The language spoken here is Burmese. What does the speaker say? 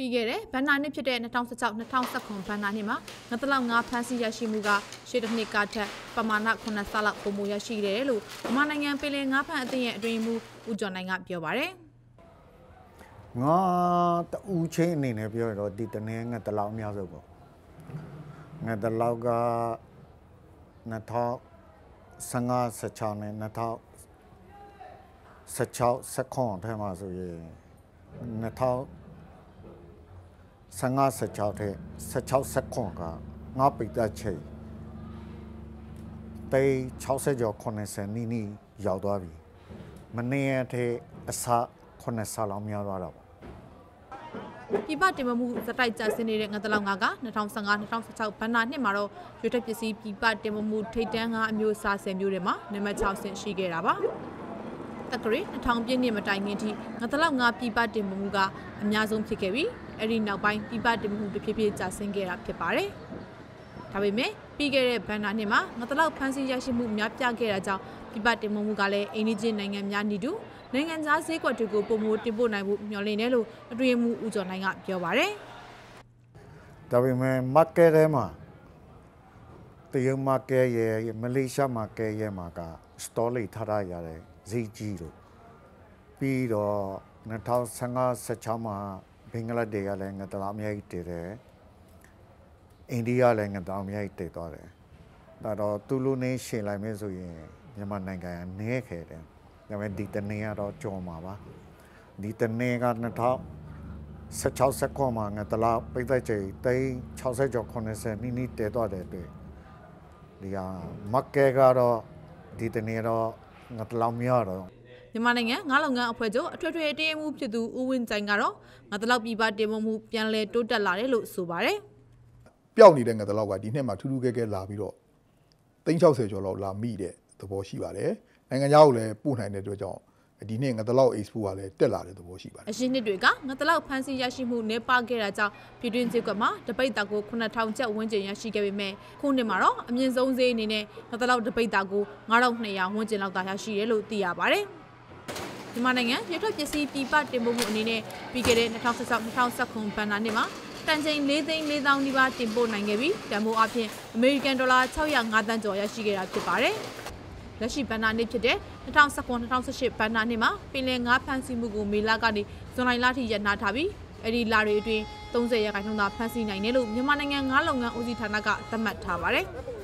ပြီးခဲ့တဲ့ဘဏ္ဍာနှစ်ဖြစ်တဲ့2016-2019ဘဏ္ဍာနှစ်မှာငသလောက်ငါဖမ်းဆီးရရှိမှုကရှေ့တစ်နှစ်ကထက်ပမာဏ9ဆလောက်ပုံမရရှိတယ်လို့မြန်မာနိုင်ငံပင်လယ်ငါးဖမ်းအသင်းရဲ့အတွင်းမှုဦးကျော်နိုင်ကပြောပါတယ်ငါတူးချင်းအနေနဲ့ပြောရတော့ဒီတနေ့ငါတလောက်အများဆုံးပေါ့ငါတလောက်က2015 16နဲ့2016 16ထဲမှာဆိုရင် 2015 16ထဲ16 16ကငါပိတ်တဲ့ချိန်တေး60ကျော်90နီးနီးရောက်သွားပြီမနေ့အထိအစ9ဆလောက်များသွားတာပေါ့ပြပတင်မမှုစတိုက်ကြဆင်းနေတဲ့ငသလောက်ငါက2015-2016ဘဏ္ဍာနှစ်မှာတော့ရွေးထက်ပစ္စည်းပြပတင်မမှုထိတ်တန်းကအမျိုးအစား10မျိုးတွေမှာနံပါတ်6ဆင့်ရှိခဲ့တာပါ တက္ကရီ2000ပြည့်နှစ်မတိုင်ခင်ထိငသလောက်ငါပြပတင်မမှုကအများဆုံးဖြစ်ခဲ့ပြီးအဲ့ဒီနောက်ပိုင်းပြပတင်မမှုတစ်ဖြည်းဖြည်းကျဆင်းခဲ့တာဖြစ်ပါတယ်ဒါပေမဲ့ပြီးခဲ့တဲ့ဘဏ္ဍာနှစ်မှာငသလောက်ဖန်ဆီးရရှိမှုများပြားခဲ့တာကြောင့်ပြပတင်မမှုကလည်းအိန္ဒိချင်းနိုင်ငံများနေတူနိုင်ငံသားဈေးကွက်တွေကိုပုံမိုတင်ပို့နိုင်ဖို့မျှော်လင့်တယ်လို့အတွင်းမှုဦးကျော်နိုင်ကပြောပါတယ်ဒါပေမဲ့ market ထဲမှာတရုတ် market ရဲ့မလေးရှား market ရဲ့မှာက store လေးထားရရတယ် ဈေးကြီးလို့ပြီးတော့2015 16မှာဘင်္ဂလားဒေ့ရှ်ကလည်းငါတလားအများကြီးတည်တယ်အိန္ဒိယလည်းငါတလားအများကြီးတည်သွားတယ်ဒါတော့သူလူနေရှင်လိုက်မယ်ဆိုရင်မြန်မာနိုင်ငံကနည်းခဲ့တယ်ဒါပေမဲ့ဒီတနေ့ကတော့ကြော်မှာပါဒီတနေ့က2000 16စက္ကွန်မှာငါတလားပိတ်သက်ချိန်တိန်60ကျော်90နီးနီးတဲတော့တယ်တွေ့ဒီဟာမက်ကဲကတော့ဒီတနေ့တော့ ငါတလောက်မရတော့မြန်မာနိုင်ငံငါးလုံငန်းအဖွဲ့ချုပ်အထွေထွေတည်မှုဖြစ်သူဦးဝင်းကြိုင်ကတော့ငါတလောက်ပြပတင်မှုပြန်လဲတိုးတက်လာတယ်လို့ဆိုပါတယ်ပျောက်နေတဲ့ငါတလောက်ကဒီနှစ်မှာထူးထူးကဲကဲလာပြီးတော့360ကျော်လောက်လာမိတဲ့သဘောရှိပါတယ်နိုင်ငံခြားကိုလည်းပို့နိုင်တဲ့အတွက်ကြောင့် ဒီနှစ်ငါတလောက် export ကလည်းတက်လာတဲ့သဘောရှိပါတယ်အရင်နှစ်တွေကငါတလောက်ဖန်ဆီးရရှိမှုနေပါခဲ့တာကြောင့်ပြည်တွင်းဈေးကွက်မှာတပိတ်တာကို9000ကျပ်ဝန်းကျင်ရရှိခဲ့ပေမဲ့ခုနှစ်မှာတော့အမြင့်ဆုံးဈေးအနေနဲ့ငါတလောက်တပိတ်တာကို9200ဝန်းကျင်လောက်သာရရှိတယ်လို့သိရပါတယ်မြန်မာနိုင်ငံရထွက်ပစ္စည်းပြပတင်ပို့မှုအနေနဲ့ပြီးခဲ့တဲ့2016-2019ဘဏ္ဍာနှစ်မှာတန်ချိန်၄သိန်း၄000နီးပါးတင်ပို့နိုင်ခဲ့ပြီးတန်ဖိုးအပြင်အမေရိကန်ဒေါ်လာ605တန်းကျော်ရရှိခဲ့တာဖြစ်ပါတယ်။ လက်ရှိဘဏ္ဍာနှစ်ဖြစ်တဲ့2019-2018ဘဏ္ဍာနှစ်မှာပင်လယ်ငါးဖမ်းဆီးမှုကိုမေလကနေဇွန်လလထိရပ်နားထားပြီးအဲ့ဒီလတွေအတွင်း30ရာခိုင်နှုန်းသာဖမ်းဆီးနိုင်တယ်လို့မြန်မာနိုင်ငံငါးလုပ်ငန်းဦးစီးဌာနကသတ်မှတ်ထားပါတယ်။